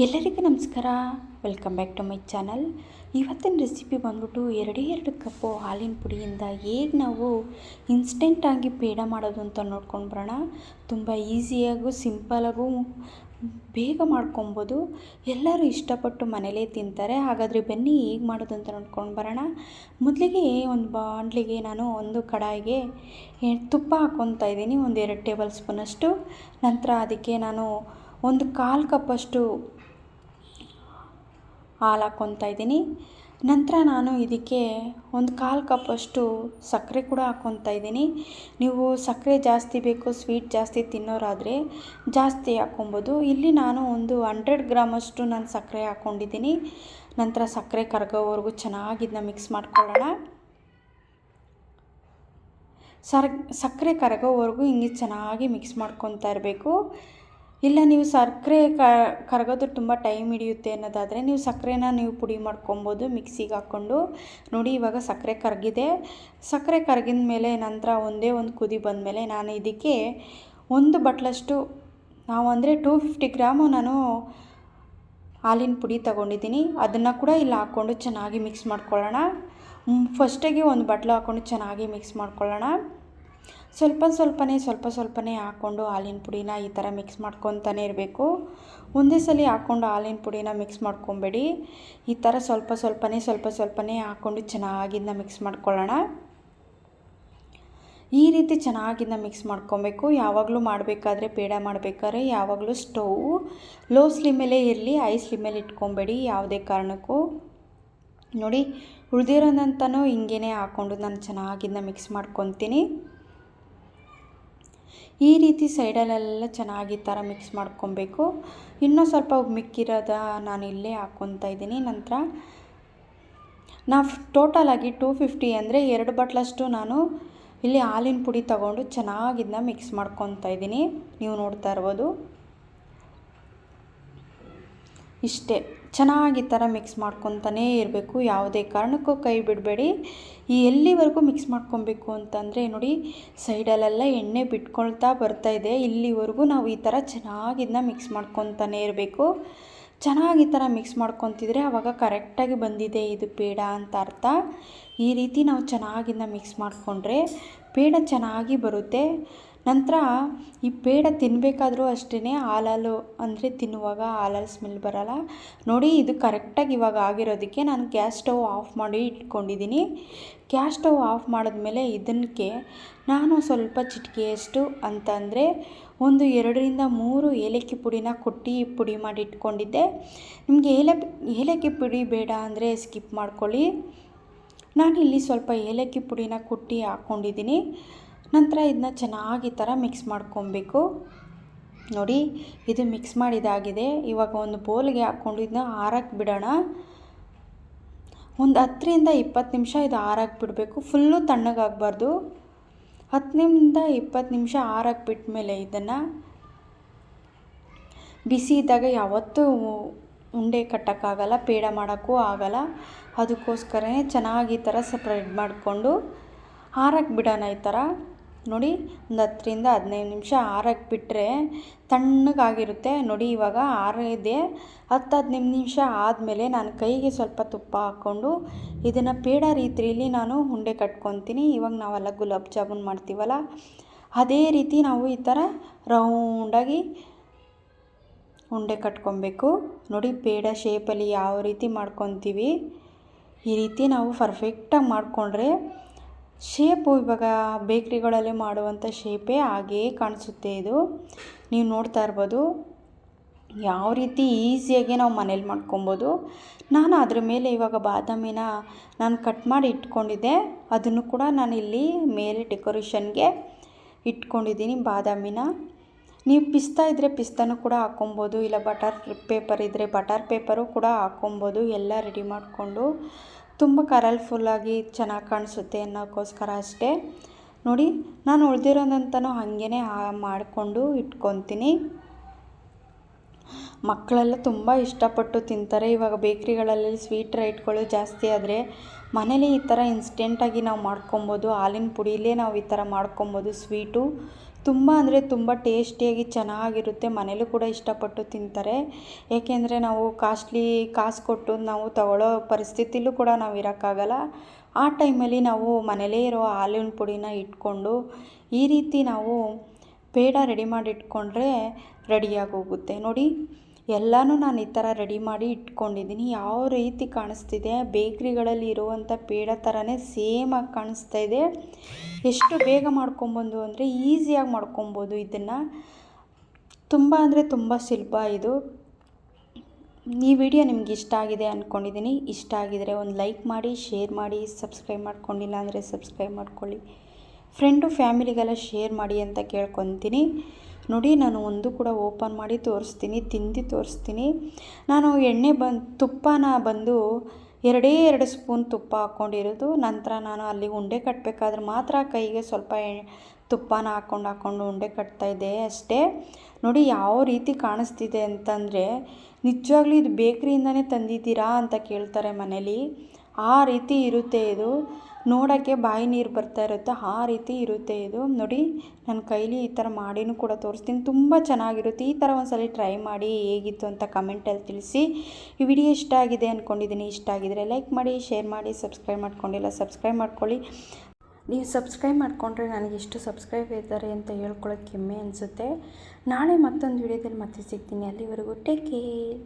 ಎಲ್ಲರಿಗೂ ನಮಸ್ಕಾರ. Welcome back to my channel ಇವತ್ತಿನ ರೆಸಿಪಿ ಬಂದ್ಬಿಟ್ಟು ಎರಡೇ ಎರಡು ಕಪ್ಪು ಹಾಲಿನ ಪುಡಿಯಿಂದ ಹೇಗೆ ನಾವು ಇನ್ಸ್ಟೆಂಟಾಗಿ ಪೇಡ ಮಾಡೋದು ಅಂತ ನೋಡ್ಕೊಂಡು ಬರೋಣ. ತುಂಬ ಈಸಿಯಾಗೂ ಸಿಂಪಲಾಗೂ ಬೇಗ ಮಾಡ್ಕೊಬೋದು. ಎಲ್ಲರೂ ಇಷ್ಟಪಟ್ಟು ಮನೇಲೇ ತಿಂತಾರೆ. ಹಾಗಾದರೆ ಬನ್ನಿ ಹೇಗೆ ಮಾಡೋದು ಅಂತ ನೋಡ್ಕೊಂಡು ಬರೋಣ. ಮೊದಲಿಗೆ ಒಂದು ಬಾಂಡ್ಲಿಗೆ ನಾನು ಒಂದು ಕಡಾಯಿಗೆ ತುಪ್ಪ ಹಾಕ್ಕೊತಾ ಇದ್ದೀನಿ. ಒಂದು ಎರಡು ಟೇಬಲ್ ಸ್ಪೂನಷ್ಟು. ನಂತರ ಅದಕ್ಕೆ ನಾನು ಒಂದು ಕಾಲು ಕಪ್ಪಷ್ಟು ಹಾಲು ಹಾಕ್ಕೊತಾ ಇದ್ದೀನಿ ನಂತರ ನಾನು ಇದಕ್ಕೆ ಒಂದು ಕಾಲು ಕಪ್ಪಷ್ಟು ಸಕ್ಕರೆ ಕೂಡ ಹಾಕ್ಕೊತಾ ಇದ್ದೀನಿ ನೀವು ಸಕ್ಕರೆ ಜಾಸ್ತಿ ಬೇಕು, ಸ್ವೀಟ್ ಜಾಸ್ತಿ ತಿನ್ನೋರಾದರೆ ಜಾಸ್ತಿ ಹಾಕ್ಕೊಬೋದು. ಇಲ್ಲಿ ನಾನು ಒಂದು ಹಂಡ್ರೆಡ್ ಗ್ರಾಮಷ್ಟು ನಾನು ಸಕ್ಕರೆ ಹಾಕ್ಕೊಂಡಿದ್ದೀನಿ. ನಂತರ ಸಕ್ಕರೆ ಕರಗೋವರೆಗೂ ಚೆನ್ನಾಗಿ ಇದನ್ನ ಮಿಕ್ಸ್ ಮಾಡ್ಕೊಳ್ಳೋಣ. ಸರ್, ಸಕ್ಕರೆ ಕರಗೋವರೆಗೂ ಹಿಂಗೆ ಚೆನ್ನಾಗಿ ಮಿಕ್ಸ್ ಮಾಡ್ಕೊತಾ ಇರಬೇಕು. ಇಲ್ಲ, ನೀವು ಸಕ್ಕರೆ ಕರಗೋದು ತುಂಬ ಟೈಮ್ ಹಿಡಿಯುತ್ತೆ ಅನ್ನೋದಾದರೆ ನೀವು ಸಕ್ಕರೆನ ನೀವು ಪುಡಿ ಮಾಡ್ಕೊಬೋದು, ಮಿಕ್ಸಿಗೆ ಹಾಕ್ಕೊಂಡು. ನೋಡಿ, ಇವಾಗ ಸಕ್ಕರೆ ಕರಗಿದೆ. ಸಕ್ಕರೆ ಕರಗಿದ ಮೇಲೆ ನಂತರ ಒಂದೇ ಒಂದು ಕುದಿ ಬಂದ ಮೇಲೆ ನಾನು ಇದಕ್ಕೆ ಒಂದು ಬಟ್ಲಷ್ಟು, ನಾವು ಅಂದರೆ ಟೂ ಫಿಫ್ಟಿ ಗ್ರಾಮು ನಾನು ಹಾಲಿನ ಪುಡಿ ತಗೊಂಡಿದ್ದೀನಿ. ಅದನ್ನು ಕೂಡ ಇಲ್ಲಿ ಹಾಕ್ಕೊಂಡು ಚೆನ್ನಾಗಿ ಮಿಕ್ಸ್ ಮಾಡ್ಕೊಳ್ಳೋಣ. ಫಸ್ಟಿಗೆ ಒಂದು ಬಟ್ಲು ಹಾಕ್ಕೊಂಡು ಚೆನ್ನಾಗಿ ಮಿಕ್ಸ್ ಮಾಡ್ಕೊಳ್ಳೋಣ. ಸ್ವಲ್ಪ ಸ್ವಲ್ಪನೇ ಸ್ವಲ್ಪ ಸ್ವಲ್ಪನೇ ಹಾಕ್ಕೊಂಡು ಹಾಲಿನ ಪುಡಿನ ಈ ಥರ ಮಿಕ್ಸ್ ಮಾಡ್ಕೊತಾನೆ ಇರಬೇಕು. ಒಂದೇ ಸಲ ಹಾಕ್ಕೊಂಡು ಹಾಲಿನ ಪುಡಿನ ಮಿಕ್ಸ್ ಮಾಡ್ಕೊಬೇಡಿ. ಈ ಥರ ಸ್ವಲ್ಪ ಸ್ವಲ್ಪನೇ ಸ್ವಲ್ಪ ಸ್ವಲ್ಪನೇ ಹಾಕ್ಕೊಂಡು ಚೆನ್ನಾಗಿಂದ ಮಿಕ್ಸ್ ಮಾಡ್ಕೊಳ್ಳೋಣ. ಈ ರೀತಿ ಚೆನ್ನಾಗಿಂದ ಮಿಕ್ಸ್ ಮಾಡ್ಕೊಬೇಕು. ಯಾವಾಗಲೂ ಮಾಡಬೇಕಾದ್ರೆ ಪೇಡ ಮಾಡಬೇಕಾದ್ರೆ ಯಾವಾಗಲೂ ಸ್ಟವ್ ಲೋ ಸ್ಲಿಮ್ಮಲ್ಲೇ ಇರಲಿ, ಹೈ ಸ್ಲಿಮ್ಮಲ್ಲಿ ಇಟ್ಕೊಬೇಡಿ ಯಾವುದೇ ಕಾರಣಕ್ಕೂ. ನೋಡಿ ಉಳಿದಿರೋದಂತನೂ ಹಿಂಗೇ ಹಾಕ್ಕೊಂಡು ನಾನು ಚೆನ್ನಾಗಿಂದ ಮಿಕ್ಸ್ ಮಾಡ್ಕೊತೀನಿ. ಈ ರೀತಿ ಸೈಡಲ್ಲೆಲ್ಲ ಚೆನ್ನಾಗಿ ಥರ ಮಿಕ್ಸ್ ಮಾಡ್ಕೊಬೇಕು. ಇನ್ನೂ ಸ್ವಲ್ಪ ಮಿಕ್ಕಿರೋದ ನಾನು ಇಲ್ಲೇ ಹಾಕ್ಕೊತಾ ಇದ್ದೀನಿ. ನಂತರ ನಾವು ಟೋಟಲಾಗಿ ಟೂ ಫಿಫ್ಟಿ ಅಂದರೆ ಎರಡು ಬಟ್ಲಷ್ಟು ನಾನು ಇಲ್ಲಿ ಹಾಲಿನ ಪುಡಿ ತಗೊಂಡು ಚೆನ್ನಾಗಿದ್ದನ್ನ ಮಿಕ್ಸ್ ಮಾಡ್ಕೊತಾ ಇದ್ದೀನಿ. ನೀವು ನೋಡ್ತಾ ಇರ್ಬೋದು. ಇಷ್ಟೇ. ಚೆನ್ನಾಗಿ ಈ ಥರ ಮಿಕ್ಸ್ ಮಾಡ್ಕೊತಾನೇ ಇರಬೇಕು. ಯಾವುದೇ ಕಾರಣಕ್ಕೂ ಕೈ ಬಿಡಬೇಡಿ. ಈ ಎಲ್ಲಿವರೆಗೂ ಮಿಕ್ಸ್ ಮಾಡ್ಕೊಬೇಕು ಅಂತಂದರೆ ನೋಡಿ ಸೈಡಲ್ಲೆಲ್ಲ ಎಣ್ಣೆ ಬಿಟ್ಕೊಳ್ತಾ ಬರ್ತಾ ಇದೆ. ಇಲ್ಲಿವರೆಗೂ ನಾವು ಈ ಥರ ಚೆನ್ನಾಗಿದ್ದನ್ನ ಮಿಕ್ಸ್ ಮಾಡ್ಕೊತಾನೇ ಇರಬೇಕು. ಚೆನ್ನಾಗಿ ಈ ಥರ ಮಿಕ್ಸ್ ಮಾಡ್ಕೊತಿದ್ರೆ ಆವಾಗ ಕರೆಕ್ಟಾಗಿ ಬಂದಿದೆ ಇದು ಪೇಡ ಅಂತ ಅರ್ಥ. ಈ ರೀತಿ ನಾವು ಚೆನ್ನಾಗಿ ಮಿಕ್ಸ್ ಮಾಡಿಕೊಂಡ್ರೆ ಪೇಡ ಚೆನ್ನಾಗಿ ಬರುತ್ತೆ. ನಂತರ ಈ ಪೇಡ ತಿನ್ನಬೇಕಾದ್ರೂ ಅಷ್ಟೇ ಹಾಲಲ್ಲು ಅಂದರೆ ತಿನ್ನುವಾಗ ಹಾಲಲ್ಲಿ ಸ್ಮೆಲ್ ಬರೋಲ್ಲ. ನೋಡಿ, ಇದು ಕರೆಕ್ಟಾಗಿ ಇವಾಗ ಆಗಿರೋದಕ್ಕೆ ನಾನು ಗ್ಯಾಸ್ ಸ್ಟವ್ ಆಫ್ ಮಾಡಿ ಇಟ್ಕೊಂಡಿದ್ದೀನಿ. ಗ್ಯಾಸ್ ಸ್ಟವ್ ಆಫ್ ಮಾಡಿದ್ಮೇಲೆ ಇದಕ್ಕೆ ನಾನು ಸ್ವಲ್ಪ ಚಿಟಿಕೆಯಷ್ಟು ಅಂತಂದರೆ ಒಂದು ಎರಡರಿಂದ ಮೂರು ಏಲಕ್ಕಿ ಪುಡಿನ ಕೊಟ್ಟು ಪುಡಿ ಮಾಡಿ ಇಟ್ಕೊಂಡಿದ್ದೆ. ನಿಮಗೆ ಏಲ ಏಲಕ್ಕಿ ಪುಡಿ ಬೇಡ ಅಂದರೆ ಸ್ಕಿಪ್ ಮಾಡ್ಕೊಳ್ಳಿ. ಇಲ್ಲಿ ಸ್ವಲ್ಪ ಏಲಕ್ಕಿ ಪುಡಿನ ಕುಟ್ಟಿ ಹಾಕ್ಕೊಂಡಿದ್ದೀನಿ ನಂತರ ಇದನ್ನ ಚೆನ್ನಾಗಿ ಈ ಥರ ಮಿಕ್ಸ್ ಮಾಡ್ಕೊಬೇಕು. ನೋಡಿ, ಇದು ಮಿಕ್ಸ್ ಮಾಡಿದಾಗಿದೆ. ಇವಾಗ ಒಂದು ಬೌಲ್ಗೆ ಹಾಕ್ಕೊಂಡು ಇದನ್ನ ಆರಕ್ಕೆ ಬಿಡೋಣ. ಒಂದು ಹತ್ತರಿಂದ ಇಪ್ಪತ್ತು ನಿಮಿಷ ಇದು ಆರಕ್ಕೆ ಬಿಡಬೇಕು. ಫುಲ್ಲು ತಣ್ಣಗಾಗಬಾರ್ದು. ಹತ್ತರಿಂದ ಇಪ್ಪತ್ತು ನಿಮಿಷ ಆರಕ್ಕೆ ಬಿಟ್ಟ ಮೇಲೆ ಇದನ್ನು ಬಿಸಿ ಇದ್ದಾಗ ಯಾವತ್ತೂ ಉಂಡೆ ಕಟ್ಟೋಕ್ಕಾಗಲ್ಲ, ಪೇಡ ಮಾಡೋಕ್ಕೂ ಆಗಲ್ಲ. ಅದಕ್ಕೋಸ್ಕರನೇ ಚೆನ್ನಾಗಿ ಈ ಥರ ಸಪ್ರೇಟ್ ಮಾಡಿಕೊಂಡು ಆರಕ್ಕೆ ಬಿಡೋಣ ಈ ಥರ ನೋಡಿ, ಒಂದು ಹತ್ತರಿಂದ ಹದಿನೈದು ನಿಮಿಷ ಆರಕ್ಕೆ ಬಿಟ್ಟರೆ ತಣ್ಣಗಾಗಿರುತ್ತೆ. ನೋಡಿ, ಇವಾಗ ಆರಿದೆ ಹತ್ತು ಹದಿನೈದು ನಿಮಿಷ ಆದಮೇಲೆ ನಾನು ಕೈಗೆ ಸ್ವಲ್ಪ ತುಪ್ಪ ಹಾಕ್ಕೊಂಡು ಇದನ್ನು ಪೇಡ ರೀತಿಯಲ್ಲಿ ನಾನು ಉಂಡೆ ಕಟ್ಕೊತೀನಿ. ಇವಾಗ ನಾವೆಲ್ಲ ಗುಲಾಬ್ ಜಾಮೂನ್ ಮಾಡ್ತೀವಲ್ಲ, ಅದೇ ರೀತಿ ನಾವು ಈ ಥರ ರೌಂಡಾಗಿ ಉಂಡೆ ಕಟ್ಕೊಬೇಕು. ನೋಡಿ, ಪೇಡ ಶೇಪಲ್ಲಿ ಯಾವ ರೀತಿ ಮಾಡ್ಕೊತೀವಿ. ಈ ರೀತಿ ನಾವು ಪರ್ಫೆಕ್ಟಾಗಿ ಮಾಡಿಕೊಂಡ್ರೆ ಶೇಪು ಇವಾಗ ಬೇಕ್ರಿಗಳಲ್ಲಿ ಮಾಡುವಂಥ ಶೇಪೇ ಹಾಗೇ ಕಾಣಿಸುತ್ತೆ ಇದು. ನೀವು ನೋಡ್ತಾ ಇರ್ಬೋದು. ಯಾವ ರೀತಿ ಈಸಿಯಾಗಿ ನಾವು ಮನೇಲಿ ಮಾಡ್ಕೊಬೋದು. ನಾನು ಅದ್ರ ಮೇಲೆ ಇವಾಗ ಬಾದಾಮಿನ ನಾನು ಕಟ್ ಮಾಡಿ ಇಟ್ಕೊಂಡಿದ್ದೆ. ಅದನ್ನು ಕೂಡ ನಾನು ಇಲ್ಲಿ ಮೇಲೆ ಡೆಕೋರೇಷನ್ಗೆ ಇಟ್ಕೊಂಡಿದ್ದೀನಿ ಬಾದಾಮಿನ. ನೀವು ಪಿಸ್ತಾ ಇದ್ದರೆ ಪಿಸ್ತಾನು ಕೂಡ ಹಾಕ್ಕೊಬೋದು ಇಲ್ಲ ಬಟರ್ ಪೇಪರ್ ಇದ್ದರೆ ಬಟರ್ ಪೇಪರು ಕೂಡ ಹಾಕ್ಕೊಬೋದು ಎಲ್ಲ ರೆಡಿ ಮಾಡಿಕೊಂಡು. ತುಂಬ ಕಲರ್ಫುಲ್ಲಾಗಿ ಚೆನ್ನಾಗಿ ಕಾಣಿಸುತ್ತೆ ಅನ್ನೋಕ್ಕೋಸ್ಕರ ಅಷ್ಟೇ. ನೋಡಿ, ನಾನು ಉಳ್ದಿರೋದಂತನೂ ಹಾಗೇ ಮಾಡಿಕೊಂಡು ಇಟ್ಕೊತೀನಿ. ಮಕ್ಕಳೆಲ್ಲ ತುಂಬ ಇಷ್ಟಪಟ್ಟು ತಿಂತಾರೆ. ಇವಾಗ ಬೇಕ್ರಿಗಳಲ್ಲಿ ಸ್ವೀಟ್ ರೈಟ್ಗಳು ಜಾಸ್ತಿ ಆದರೆ ಮನೇಲಿ ಈ ಥರ ಇನ್ಸ್ಟೆಂಟಾಗಿ ನಾವು ಮಾಡ್ಕೊಬೋದು, ಹಾಲಿನ ಪುಡಿಲೇ ನಾವು ಈ ಥರ ಮಾಡ್ಕೊಬೋದು ಸ್ವೀಟು. ತುಂಬ ಅಂದರೆ ತುಂಬ ಟೇಸ್ಟಿಯಾಗಿ ಚೆನ್ನಾಗಿರುತ್ತೆ. ಮನೇಲೂ ಕೂಡ ಇಷ್ಟಪಟ್ಟು ತಿಂತಾರೆ. ಏಕೆಂದರೆ ನಾವು ಕಾಸ್ಟ್ಲಿ ಕಾಸು ಕೊಟ್ಟು ನಾವು ತಗೊಳ್ಳೋ ಪರಿಸ್ಥಿತಿಲೂ ಕೂಡ ನಾವು ಇರೋಕ್ಕಾಗಲ್ಲ. ಆ ಟೈಮಲ್ಲಿ ನಾವು ಮನೇಲೇ ಇರೋ ಹಾಲಿನ ಪುಡಿನ ಇಟ್ಕೊಂಡು ಈ ರೀತಿ ನಾವು ಪೇಡ ರೆಡಿ ಮಾಡಿಟ್ಕೊಂಡ್ರೆ ರೆಡಿಯಾಗಿ ಹೋಗುತ್ತೆ ನೋಡಿ ಎಲ್ಲನೂ ನಾನು ಈ ಥರ ರೆಡಿ ಮಾಡಿ ಇಟ್ಕೊಂಡಿದ್ದೀನಿ. ಯಾವ ರೀತಿ ಕಾಣಿಸ್ತಿದೆ? ಬೇಕ್ರಿಗಳಲ್ಲಿ ಇರುವಂಥ ಪೇಡ ಥರನೇ ಆಗಿ ಕಾಣಿಸ್ತಾ ಇದೆ. ಎಷ್ಟು ಬೇಗ ಮಾಡ್ಕೊಬೋದು ಅಂದರೆ ಈಸಿಯಾಗಿ ಮಾಡ್ಕೊಬೋದು ಇದನ್ನು. ತುಂಬ ಅಂದರೆ ತುಂಬ ಸುಲಭ ಇದು. ಈ ವಿಡಿಯೋ ನಿಮ್ಗೆ ಇಷ್ಟ ಆಗಿದೆ ಅಂದ್ಕೊಂಡಿದ್ದೀನಿ. ಇಷ್ಟ ಆಗಿದರೆ ಒಂದು ಲೈಕ್ ಮಾಡಿ, ಶೇರ್ ಮಾಡಿ, ಸಬ್ಸ್ಕ್ರೈಬ್ ಮಾಡ್ಕೊಂಡಿಲ್ಲ ಅಂದರೆ ಸಬ್ಸ್ಕ್ರೈಬ್ ಮಾಡ್ಕೊಳ್ಳಿ. ಫ್ರೆಂಡು ಫ್ಯಾಮಿಲಿಗೆಲ್ಲ ಶೇರ್ ಮಾಡಿ ಅಂತ ಕೇಳ್ಕೊತೀನಿ. ನೋಡಿ, ನಾನು ಒಂದು ಕೂಡ ಓಪನ್ ಮಾಡಿ ತೋರಿಸ್ತೀನಿ, ತಿಂದು ತೋರಿಸ್ತೀನಿ. ನಾನು ಎಣ್ಣೆ ಬಂದು, ತುಪ್ಪನ ಬಂದು ಎರಡೇ ಎರಡು ಸ್ಪೂನ್ ತುಪ್ಪ ಹಾಕ್ಕೊಂಡಿರೋದು. ನಂತರ ನಾನು ಅಲ್ಲಿ ಉಂಡೆ ಕಟ್ಟಬೇಕಾದ್ರೆ ಮಾತ್ರ ಕೈಗೆ ಸ್ವಲ್ಪ ತುಪ್ಪನ ಹಾಕ್ಕೊಂಡು ಹಾಕ್ಕೊಂಡು ಉಂಡೆ ಕಟ್ತಾಯಿದ್ದೆ ಅಷ್ಟೇ. ನೋಡಿ, ಯಾವ ರೀತಿ ಕಾಣಿಸ್ತಿದೆ ಅಂತಂದರೆ, ನಿಜವಾಗ್ಲೂ ಇದು ಬೇಕ್ರಿಯಿಂದನೇ ತಂದಿದ್ದೀರಾ ಅಂತ ಕೇಳ್ತಾರೆ ಮನೇಲಿ. ಆ ರೀತಿ ಇರುತ್ತೆ ಇದು. ನೋಡೋಕ್ಕೆ ಬಾಯಿ ನೀರು ಬರ್ತಾ ಇರುತ್ತೆ. ಆ ರೀತಿ ಇರುತ್ತೆ ಇದು. ನೋಡಿ ನನ್ನ ಕೈಲಿ ಈ ಥರ ಮಾಡಿನೂ ಕೂಡ ತೋರಿಸ್ತೀನಿ. ತುಂಬ ಚೆನ್ನಾಗಿರುತ್ತೆ. ಈ ಥರ ಒಂದ್ಸಲ ಟ್ರೈ ಮಾಡಿ ಹೇಗಿತ್ತು ಅಂತ ಕಮೆಂಟಲ್ಲಿ ತಿಳಿಸಿ. ಈ ವಿಡಿಯೋ ಇಷ್ಟ ಆಗಿದೆ ಅಂದ್ಕೊಂಡಿದ್ದೀನಿ ಇಷ್ಟ ಆಗಿದರೆ ಲೈಕ್ ಮಾಡಿ ಶೇರ್ ಮಾಡಿ ಸಬ್ಸ್ಕ್ರೈಬ್ ಮಾಡ್ಕೊಂಡಿಲ್ಲ ಸಬ್ಸ್ಕ್ರೈಬ್ ಮಾಡ್ಕೊಳ್ಳಿ. ನೀವು ಸಬ್ಸ್ಕ್ರೈಬ್ ಮಾಡಿಕೊಂಡ್ರೆ ನನಗೆ ಎಷ್ಟು ಸಬ್ಸ್ಕ್ರೈಬ್ ಇದ್ದಾರೆ ಅಂತ ಹೇಳ್ಕೊಳ್ಳೋಕೆ ಹೆಮ್ಮೆ ಅನಿಸುತ್ತೆ. ನಾಳೆ ಮತ್ತೊಂದು ವಿಡಿಯೋದಲ್ಲಿ ಮತ್ತೆ ಸಿಗ್ತೀನಿ. ಅಲ್ಲಿವರೆಗೂ ಟೇಕ್ ಕೇರ್